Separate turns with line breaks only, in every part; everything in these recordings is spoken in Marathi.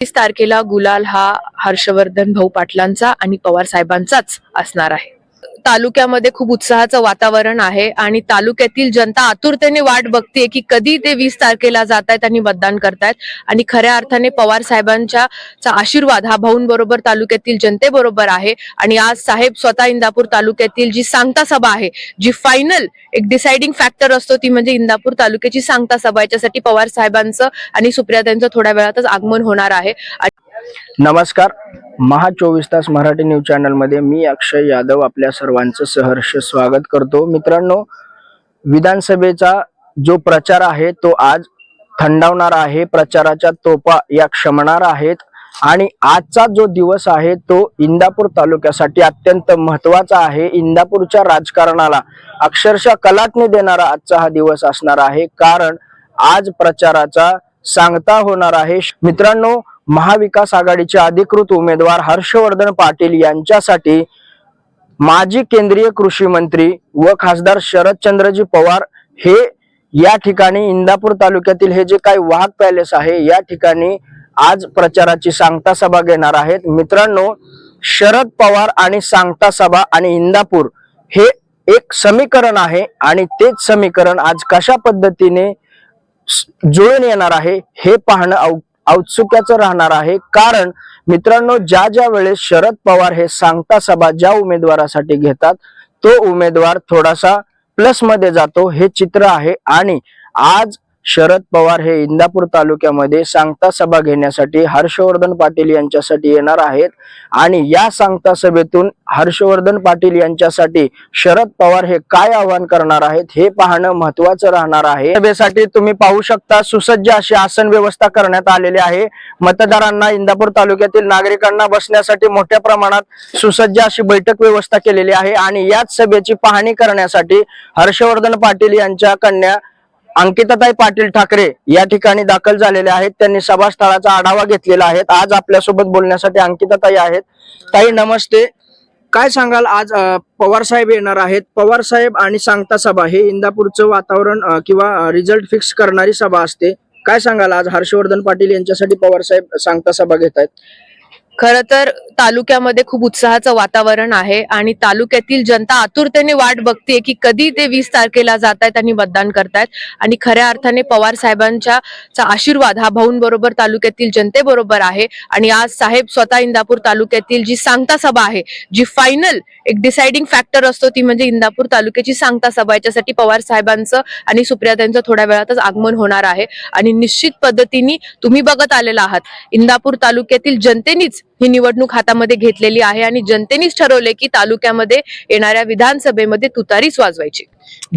तीस तारखेला गुलाल हा हर्षवर्धन भाऊ पाटलांचा आणि पवार साहेबांचाच असणार आहे. तालुक्यामध्ये खूप उत्साहाचं वातावरण आहे आणि तालुक्यातील जनता आतुरतेने वाट बघते की कधी ते वीस तारखेला जात आहेत आणि मतदान करतायत. आणि खऱ्या अर्थाने पवार साहेबांच्या चा आशीर्वाद हा भाऊंबरोबर तालुक्यातील जनतेबरोबर आहे. आणि आज साहेब स्वतः इंदापूर तालुक्यातील जी सांगता सभा आहे जी फायनल एक डिसाइडिंग फॅक्टर असतो ती म्हणजे इंदापूर तालुक्याची सांगता सभा याच्यासाठी पवार साहेबांचं आणि सुप्रियातांचं थोड्या वेळातच आगमन होणार आहे.
नमस्कार. महा चोवीस तास मराठी न्यूज चॅनलमध्ये मी अक्षय यादव आपल्या सर्वांचं सहर्ष स्वागत करतो. मित्रांनो विधानसभेचा जो प्रचार आहे तो आज थंडावणार आहे. प्रचाराच्या तोपा या क्षमणार आहेत. आणि आजचा जो दिवस आहे तो इंदापूर तालुक्यासाठी अत्यंत महत्त्वाचा आहे. इंदापूरच्या राजकारणाला अक्षरशः कलाटणी देणारा आजचा हा दिवस असणार आहे. कारण आज प्रचाराचा सांगता होणार आहे. मित्रांनो महाविकास आघाडीचे अधिकृत उमेदवार हर्षवर्धन पाटील यांच्यासाठी माजी केंद्रीय कृषी मंत्री व खासदार शरदचंद्रजी पवार हे या ठिकाणी इंदापूर तालुक्यातील हे जे काही वाहक पॅलेस आहे या ठिकाणी आज प्रचाराची सांगता सभा घेणार आहेत. मित्रांनो शरद पवार आणि सांगता सभा आणि इंदापूर हे एक समीकरण आहे आणि तेच समीकरण आज कशा पद्धतीने जुळून येणार आहे हे पाहणं औ- औत्सुक्याचं राहणार आहे. कारण मित्रांनो ज्या ज्या वेळेस शरद पवार हे सांगता सभा ज्या उमेदवारासाठी घेतात तो उमेदवार थोडासा प्लसमध्ये जातो हे चित्र आहे. आणि आज शरद पवार हे इंदापूर तालुक्यामध्ये सांगता सभा घेण्यासाठी हर्षवर्धन पाटील यांच्यासाठी येणार आहेत. आणि या सांगता सभेतून हर्षवर्धन पाटील यांच्यासाठी शरद पवार हे काय आवाहन करणार आहेत हे पाहणं महत्वाचं राहणार आहे. सभेसाठी तुम्ही पाहू शकता सुसज्ज अशी आसन व्यवस्था करण्यात आलेली आहे. मतदारांना इंदापूर तालुक्यातील नागरिकांना बसण्यासाठी मोठ्या प्रमाणात सुसज्ज अशी बैठक व्यवस्था केलेली आहे. आणि याच सभेची पाहणी करण्यासाठी हर्षवर्धन पाटील यांच्या कन्या अंकिताताई पाटील ठाकरे या ठिकाणी दाखल झालेले आहेत. त्यांनी सभास्थळाचा आढावा घेतलेला आहे. आज आपल्यासोबत बोलण्यासाठी अंकिताताई आहेत. ताई नमस्ते. काय सांगाल? आज पवार साहेब येणार आहेत. पवार साहेब आणि सांगता सभा हे इंदापूरचं वातावरण किंवा रिझल्ट फिक्स करणारी सभा असते. काय सांगाल? आज हर्षवर्धन पाटील यांच्यासाठी पवार साहेब सांगता सभा घेत आहेत
खर तर तालुक्यामध्ये खूप उत्साहाचं वातावरण आहे आणि तालुक्यातील जनता आतुरतेने वाट बघते की कधी ते वीस तारखेला जात आहेत आणि मतदान करतायत. आणि खऱ्या अर्थाने पवार साहेबांच्या चा आशीर्वाद हा भाऊंबरोबर तालुक्यातील जनतेबरोबर आहे. आणि आज साहेब स्वतः इंदापूर तालुक्यातील जी सांगता सभा आहे जी फायनल एक डिसाइडिंग फॅक्टर असतो ती म्हणजे इंदापूर तालुक्याची सांगता सभा. याच्यासाठी पवार साहेबांचं आणि सुप्रियातांचं थोड्या वेळातच आगमन होणार आहे. आणि निश्चित पद्धतीने तुम्ही बघत आलेला आहात. इंदापूर तालुक्यातील जनतेनीच ही निवडणूक हातामध्ये घेतलेली आहे आणि जनतेनेच ठरवले की तालुक्यामध्ये येणाऱ्या विधानसभेमध्ये तुतारीच वाजवायची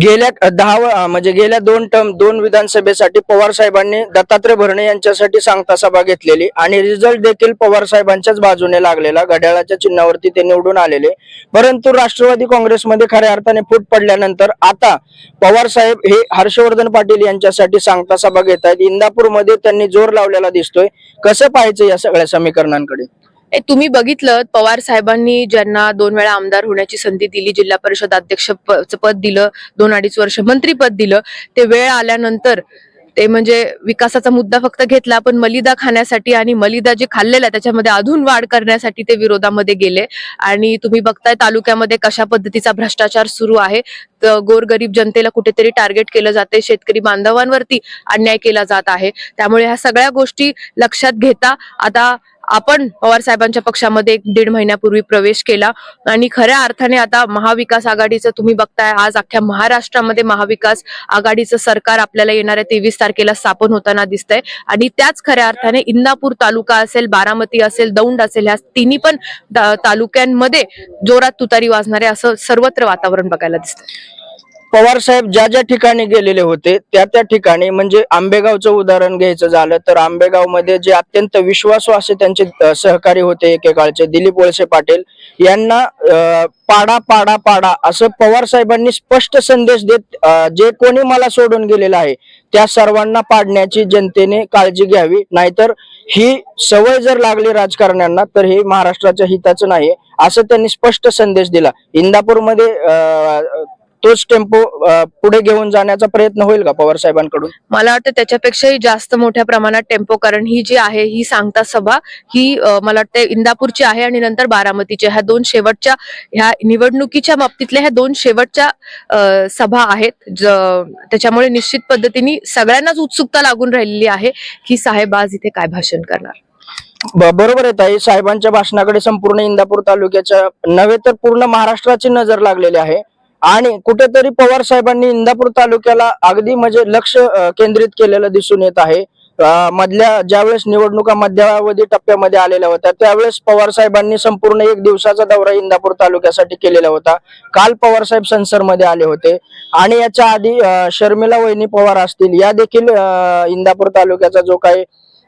गेल्या दहा म्हणजे गेल्या दोन टर्म दोन विधानसभेसाठी पवार साहेबांनी दत्तात्रय भरणे यांच्यासाठी सांगता सभा घेतलेली आणि रिझल्ट देखील पवार साहेबांच्याच बाजूने लागलेला. घड्याळाच्या चिन्हावरती ते निवडून आलेले. परंतु राष्ट्रवादी काँग्रेसमध्ये खऱ्या अर्थाने फूट पडल्यानंतर आता पवार साहेब हे हर्षवर्धन पाटील यांच्यासाठी सांगता सभा घेत आहेत इंदापूरमध्ये त्यांनी जोर लावलेला दिसतोय. कसं पाहायचं या सगळ्या समीकरणांकडे?
तुम्ही बघितलं पवार साहेबांनी ज्यांना दोन वेळा आमदार होण्याची संधी दिली जिल्हा परिषद अध्यक्ष पद दिलं दोन अडीच वर्ष मंत्रीपद दिलं ते वेळ आल्यानंतर ते म्हणजे विकासाचा मुद्दा फक्त घेतला पण मलिदा खाण्यासाठी आणि मलिदा जे खाल्लेलं आहे त्याच्यामध्ये अधून वाढ करण्यासाठी ते विरोधामध्ये गेले. आणि तुम्ही बघताय तालुक्यामध्ये कशा पद्धतीचा भ्रष्टाचार सुरू आहे. गोरगरीब जनतेला कुठेतरी टार्गेट केलं जाते शेतकरी बांधवांवरती अन्याय केला जात आहे. त्यामुळे ह्या सगळ्या गोष्टी लक्षात घेता आता आपण पवार साहेबांच्या पक्षामध्ये एक दीड महिन्यापूर्वी प्रवेश केला. आणि खऱ्या अर्थाने आता महाविकास आघाडीचं तुम्ही बघताय आज अख्ख्या महाराष्ट्रामध्ये महाविकास आघाडीचं सरकार आपल्याला येणाऱ्या तेवीस तारखेला स्थापन होताना दिसतंय. आणि त्याच खऱ्या अर्थाने इंदापूर तालुका असेल बारामती असेल दौंड असेल ह्या तिन्ही पण तालुक्यांमध्ये जोरात तुतारी वाजणारे असं सर्वत्र वातावरण बघायला दिसतंय.
पवार साहेब ज्या ज्या ठिकाणी गेलेले होते त्या त्या ठिकाणी म्हणजे आंबेगावचं उदाहरण घ्यायचं झालं तर आंबेगावमध्ये जे अत्यंत विश्वासू असे त्यांचे सहकारी होते एकेकाळचे दिलीप वळसे पाटील यांना पाडा पाडा पाडा असं पवार साहेबांनी स्पष्ट संदेश देत जे कोणी मला सोडून गेलेलं आहे त्या सर्वांना पाडण्याची जनतेने काळजी घ्यावी. नाहीतर ही सवय जर लागली राजकारण्यांना तर हे महाराष्ट्राच्या हिताचं नाही असं त्यांनी स्पष्ट संदेश दिला. इंदापूरमध्ये तोच टेम्पो पुढे घेऊन जाण्याचा प्रयत्न होईल का पवार साहेबांकडून?
मला वाटतं त्याच्यापेक्षाही जास्त मोठ्या प्रमाणात टेम्पो कारण ही जी आहे ही सांगता सभा ही मला वाटतं इंदापूरची आहे आणि नंतर बारामतीची. ह्या दोन शेवटच्या ह्या निवडणुकीच्या बाबतीतल्या ह्या दोन शेवटच्या सभा आहेत. ज- त्याच्यामुळे निश्चित पद्धतीने सगळ्यांनाच उत्सुकता लागून राहिलेली आहे की साहेब आज इथे काय भाषण करणार.
बरोबर आहे ताई. साहेबांच्या भाषणाकडे संपूर्ण इंदापूर तालुक्याच्या नव्हे तर पूर्ण महाराष्ट्राची नजर लागलेली आहे. आणि कुठेतरी पवार साहेबांनी इंदापूर तालुक्याला अगदी म्हणजे लक्ष केंद्रित केलेलं दिसून येत आहे. मधल्या ज्यावेळेस निवडणुका मध्यावधी टप्प्यामध्ये आलेल्या होत्या त्यावेळेस पवार साहेबांनी संपूर्ण एक दिवसाचा दौरा इंदापूर तालुक्यासाठी केलेला होता. काल पवार साहेब संसरमध्ये आले होते. आणि याच्या आधी शर्मिला वहिनी पवार असतील या देखील इंदापूर तालुक्याचा जो काही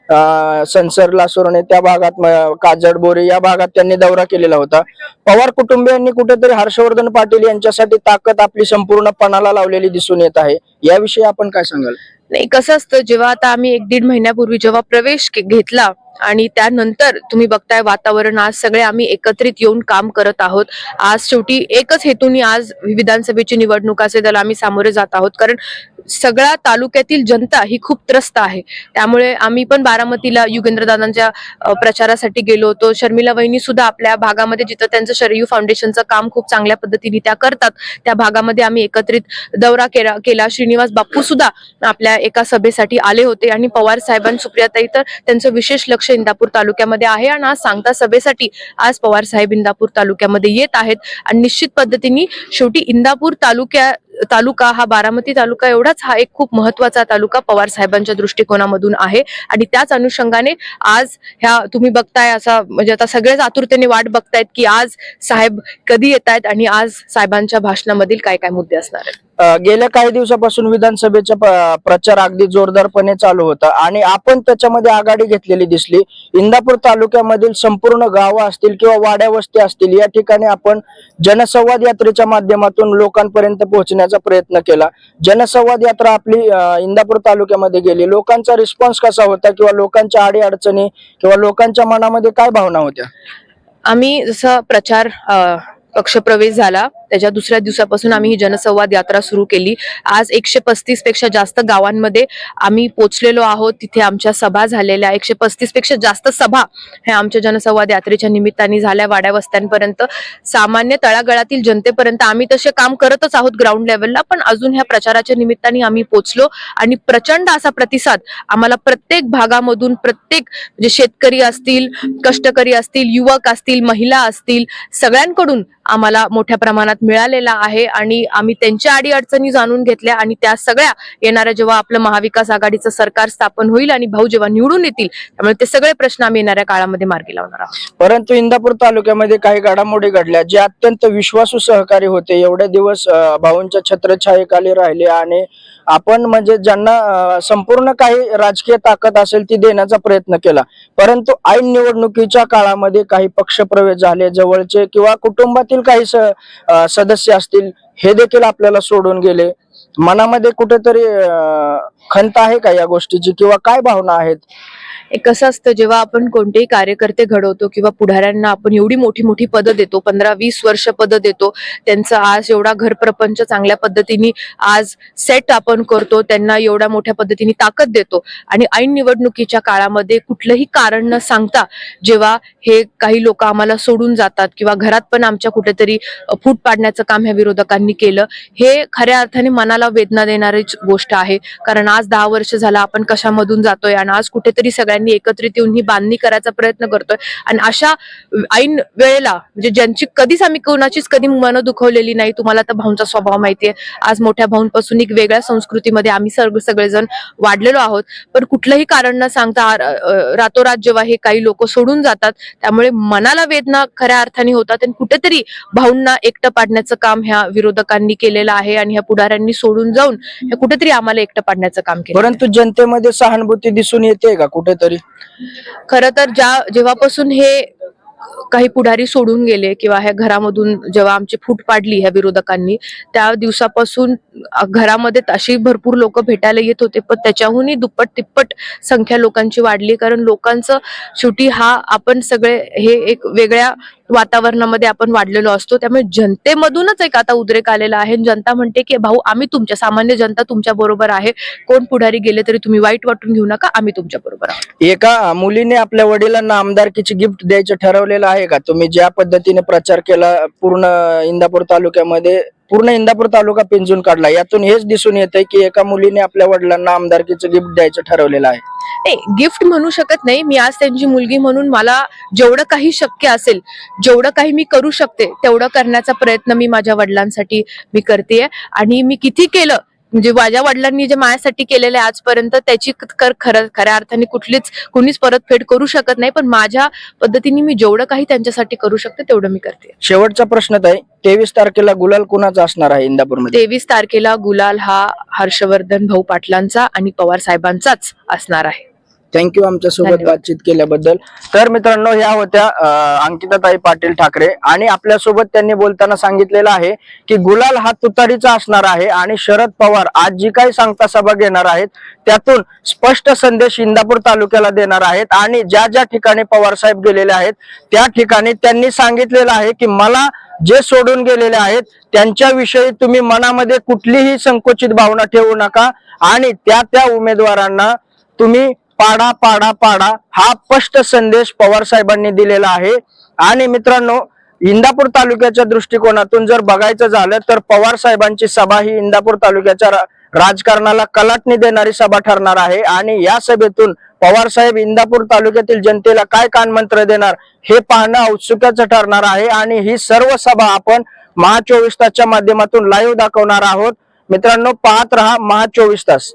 संसरला सुरणे त्या भागात काजड बोरे या भागात त्यांनी दौरा केलेला होता. पवार कुटुंबियांनी कुठेतरी हर्षवर्धन पाटील यांच्यासाठी ताकद आपली संपूर्ण पणाला लावलेली दिसून येत आहे. याविषयी आपण काय सांगाल?
नाही कसं असतं जेव्हा आता आम्ही एक दीड महिन्यापूर्वी जेव्हा प्रवेश घेतला आणि त्यानंतर तुम्ही बघताय वातावरण आज सगळे आम्ही एकत्रित येऊन काम करत आहोत. आज शेवटी एकच हेतूनी आज विधानसभेची निवडणूक असेल त्याला आम्ही सामोरे जात आहोत. कारण सगळ्या तालुक्यातील जनता ही खूप त्रस्त आहे. त्यामुळे आम्ही पण बारामतीला युगेंद्रदादांच्या प्रचारासाठी गेलो होतो. शर्मिला वहिनी सुद्धा आपल्या भागामध्ये जिथं त्यांचं शरयू फाउंडेशनचं काम खूप चांगल्या पद्धतीने त्या करतात त्या भागामध्ये आम्ही एकत्रित दौरा केला केला. श्रीनिवास बाप्पू सुद्धा आपल्या एका सभेसाठी आले होते. आणि पवार साहेबां सुप्रियाताई तर त्यांचं विशेष लक्ष इंदापूर तालुक्यामध्ये आहे आणि आज सांगता सभेसाठी आज पवार साहेब इंदापूर तालुक्यामध्ये येत आहेत. आणि निश्चित पद्धतीने शेवटी इंदापूर तालुक्या तालुका हा बारामती तालुका एवढाच हा एक खूप महत्त्वाचा तालुका पवार साहेबांच्या दृष्टिकोनामधून आहे. आणि त्याच अनुषंगाने आज ह्या तुम्ही बघताय असा म्हणजे आता सगळेच आतुरतेने वाट बघतायत की आज साहेब कधी येत आहेत आणि आज साहेबांच्या भाषणामधील काय काय मुद्दे असणार आहेत?
गेल्या काही दिवसापासून विधानसभेचा प्रचार अगदी जोरदारपणे चालू होता. आणि आपण त्याच्यामध्ये आघाडी घेतलेली दिसली. इंदापूर तालुक्यामधील संपूर्ण गावं असतील किंवा वाड्या वस्ती असतील या ठिकाणी आपण जनसंवाद यात्रेच्या माध्यमातून लोकांपर्यंत पोहोचण्याचा प्रयत्न केला. जनसंवाद यात्रा आपली इंदापूर तालुक्यामध्ये गेली. लोकांचा रिस्पॉन्स कसा होता किंवा लोकांच्या आडी अडचणी किंवा लोकांच्या मनामध्ये काय भावना होत्या?
आम्ही जसं प्रचार पक्षप्रवेश झाला. त्याच्या दुसऱ्या दिवसापासून आम्ही ही जनसंवाद यात्रा सुरू केली. आज एकशे पस्तीसपेक्षा जास्त गावांमध्ये आम्ही पोचलेलो आहोत. तिथे आमच्या सभा झालेल्या एकशे पस्तीसपेक्षा जास्त सभा ह्या आमच्या जनसंवाद यात्रेच्या निमित्ताने झाल्या वाड्या वस्त्यांपर्यंत. सामान्य तळागळातील जनतेपर्यंत आम्ही तसे काम करतच आहोत ग्राउंड लेवलला पण अजून ह्या प्रचाराच्या निमित्ताने आम्ही पोचलो आणि प्रचंड असा प्रतिसाद आम्हाला प्रत्येक भागामधून प्रत्येक म्हणजे शेतकरी असतील कष्टकरी असतील युवक असतील महिला असतील सगळ्यांकडून आम्हाला मोठ्या प्रमाणात मिळालेला आहे आणि आम्ही त्यांच्या अडीअडचणी जाणून घेतल्या आणि त्या सगळ्या येणाऱ्या जेव्हा आपलं महाविकास आघाडीचं सरकार स्थापन होईल आणि भाऊ जेव्हा निवडून येतील त्यामुळे ते सगळे प्रश्न आम्ही येणाऱ्या काळामध्ये मार्गी लावणार आहोत.
परंतु इंदापूर तालुक्यामध्ये काही घडामोडी घडल्या जे अत्यंत विश्वासू सहकारी होते. एवढे दिवस भाऊंच्या छत्रछायेखाली राहिले आणि आपण म्हणजे ज्यांना संपूर्ण काही राजकीय ताकद असेल ती देण्याचा प्रयत्न केला. परंतु ऐन निवडणुकीच्या काळामध्ये काही पक्षप्रवेश झाले जवळचे किंवा कुटुंबातील काही स- सदस्य असतील हे देखील आपल्याला सोडून गेले. मनामध्ये कुठेतरी अं, खंत आहे का या गोष्टीची किंवा काय भावना आहेत?
एक कसं असतं जेव्हा आपण कोणतेही कार्यकर्ते घडवतो किंवा पुढाऱ्यांना आपण एवढी मोठी मोठी पदं देतो पंधरा वीस वर्ष पदं देतो त्यांचं आज एवढा घरप्रपंच चांगल्या पद्धतीने आज सेट आपण करतो त्यांना एवढ्या मोठ्या पद्धतीने ताकद देतो. आणि ऐन निवडणुकीच्या काळामध्ये कुठलंही कारण न सांगता जेव्हा हे काही लोक आम्हाला सोडून जातात किंवा घरात पण आमच्या कुठेतरी अ, फूट पाडण्याचं काम ह्या विरोधकांनी केलं हे खऱ्या अर्थाने मनाला वेदना देणारीच गोष्ट आहे. कारण आज दहा वर्ष झाला आपण कशामधून जातोय आणि आज कुठेतरी सगळ्यांनी एकत्रित येऊन ही बांधणी करायचा प्रयत्न करतोय. आणि अशा ऐन वेळेला म्हणजे ज्यांची कधीच आम्ही कोणाचीच कधी मनं दुखवलेली नाही तुम्हाला तर भाऊंचा स्वभाव माहितीये. आज मोठ्या भाऊंपासून एक वेगळ्या संस्कृतीमध्ये आम्ही सर्व सगळेजण वाढलेलो आहोत. पण कुठलंही कारण न सांगता रातोरात जेव्हा हे काही लोक सोडून जातात त्यामुळे मनाला वेदना खऱ्या अर्थाने होतात. आणि कुठेतरी भाऊंना एकटं पाडण्याचं काम ह्या विरोधकांनी केलेलं आहे आणि ह्या पुढाऱ्यांनी सोडून जाऊन हे कुठेतरी आम्हाला एकटं पाडण्याचं काम केलं.
परंतु जनतेमध्ये सहानुभूती दिसून येते का कुठेतरी?
खरं तर ज्या जेव्हापासून हे काही पुढारी सोडून गेले किंवा ह्या घरामधून जेव्हा आमची फूट पाडली ह्या विरोधकांनी त्या दिवसापासून घरामध्ये अशी भरपूर लोक भेटायला येत होते पण त्याच्याहूनही दुप्पट तिप्पट संख्या लोकांची वाढली. कारण लोकांचं शेवटी हा आपण सगळे हे एक वेगळ्या वातावरणामध्ये आपण वाढलेलो असतो त्यामुळे जनतेमधूनच एक आता उद्रेक आलेला आहे. जनता म्हणते की भाऊ आम्ही तुमच्या सामान्य जनता तुमच्या बरोबर आहे. कोण पुढारी गेले तरी तुम्ही वाईट वाटून घेऊ नका. आम्ही तुमच्या बरोबर आहोत.
एका मुलीने आपल्या वडिलांना आमदारकीची गिफ्ट द्यायचं ठरवलेलं आहे का? तुम्ही ज्या पद्धतीने प्रचार केला पूर्ण इंदापूर तालुक्यामध्ये पूर्ण इंदापूर तालुका पिंजून काढला. यातून हेच दिसून येतंय की एका मुलीने आपल्या वडिलांना आमदारकीचं गिफ्ट द्यायचं ठरवलेलं आहे.
नाही गिफ्ट म्हणू शकत नाही. मी आज त्यांची मुलगी म्हणून मला जेवढं काही शक्य असेल जेवढं काही मी करू शकते तेवढं करण्याचा प्रयत्न मी माझ्या वडिलांसाठी मी करते आणि मी किती केलं म्हणजे माझ्या वडिलांनी जे माझ्यासाठी केलेलं आहे आजपर्यंत त्याची कर खरं खऱ्या अर्थाने कुठलीच कुणीच परतफेड करू शकत नाही. पण माझ्या पद्धतीने मी जेवढं काही त्यांच्यासाठी करू शकते तेवढं मी करते.
शेवटचा प्रश्न आहे तेवीस तारखेला गुलाल कुणाचा असणार आहे इंदापूरमध्ये?
तेवीस तारखेला गुलाल हा हर्षवर्धन भाऊ पाटलांचा आणि पवार साहेबांचाच असणार आहे.
थँक्यू
आमच्यासोबत.
बातचीत केल्याबद्दल. तर मित्रांनो ह्या होत्या अंकिताताई पाटील ठाकरे. आणि आपल्यासोबत त्यांनी बोलताना सांगितलेलं आहे की गुलाल हा तुतारीचा असणार आहे आणि शरद पवार आज जी काही सांगता सभा घेणार आहेत त्यातून स्पष्ट संदेश इंदापूर तालुक्याला देणार आहेत. आणि ज्या ज्या ठिकाणी पवार साहेब गेलेले आहेत त्या ठिकाणी त्यांनी सांगितलेलं आहे की मला जे सोडून गेलेले आहेत त्यांच्याविषयी तुम्ही मनामध्ये कुठलीही संकुचित भावना ठेवू नका. आणि त्या त्या उमेदवारांना तुम्ही पाडा पाडा पाडा हा स्पष्ट संदेश पवार साहेबांनी दिलेला आहे. आणि मित्रांनो इंदापूर तालुक्याच्या दृष्टिकोनातून जर बघायचं झालं तर पवार साहेबांची सभा ही इंदापूर तालुक्याच्या राजकारणाला कलाटणी देणारी सभा ठरणार आहे. आणि या सभेतून पवार साहेब इंदापूर तालुक्यातील जनतेला काय कानमंत्र देणार हे पाहणं औत्सुक्याचं ठरणार आहे. आणि ही सर्व सभा आपण महा चोवीस तासच्या माध्यमातून लाईव्ह दाखवणार आहोत. मित्रांनो पाहत रहा महा चोवीस तास.